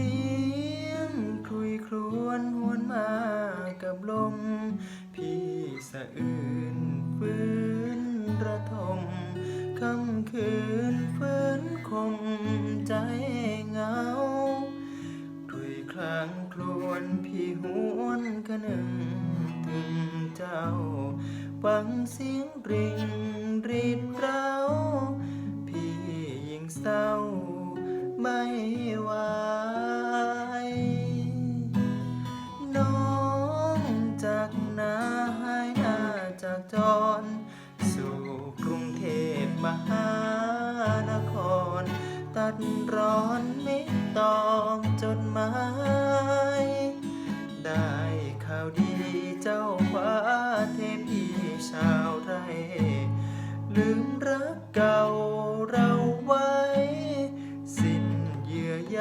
สียงคลุยครวนหวนมากับลม พี่สะอื่นฟื้นระทมค่ำคืนฟื้นคมใจเหงาคุยคลางครวนพี่หวนคะนึงถึงเจ้าฟังเสียงริงรีดเราพี่ยิ่งเศร้าไม่ไหว ร สู่กรุงเทพมหานคร ตัดร้อนไม่ตองจดหมาย ได้ข่าวดีเจ้าฟ้าเทพีชาวไทยลืมรักเก่าเราไว้ สิ้นเยื่อใย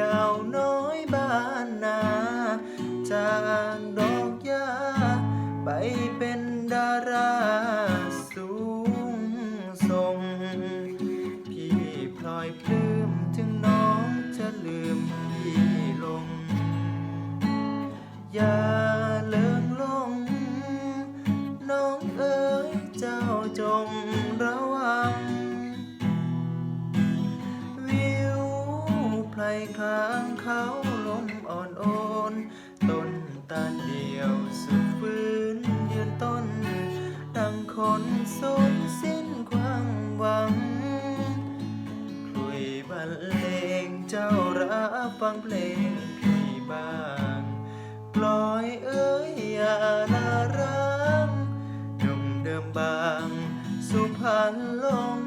ดาวน้อยบ้านนาจากดอกหญ้าไปเป็นดาราสูงส่ง พี่พลอยปลื้มถึงน้องจะลืมพี่ลง อย่าเลิงลง น้องเอ๋ ไพลคลางเขาลมอ่อนโอนต้นตาลเดียวสุดฟื้นยืนต้น ดังคนสูญสิ้นความหวังคลุยบรรเลงเจ้ารับฟังเพลงพี่บ้างปล่อยเอ้ยอย่านารังดมเดิมบางสุพรรณลง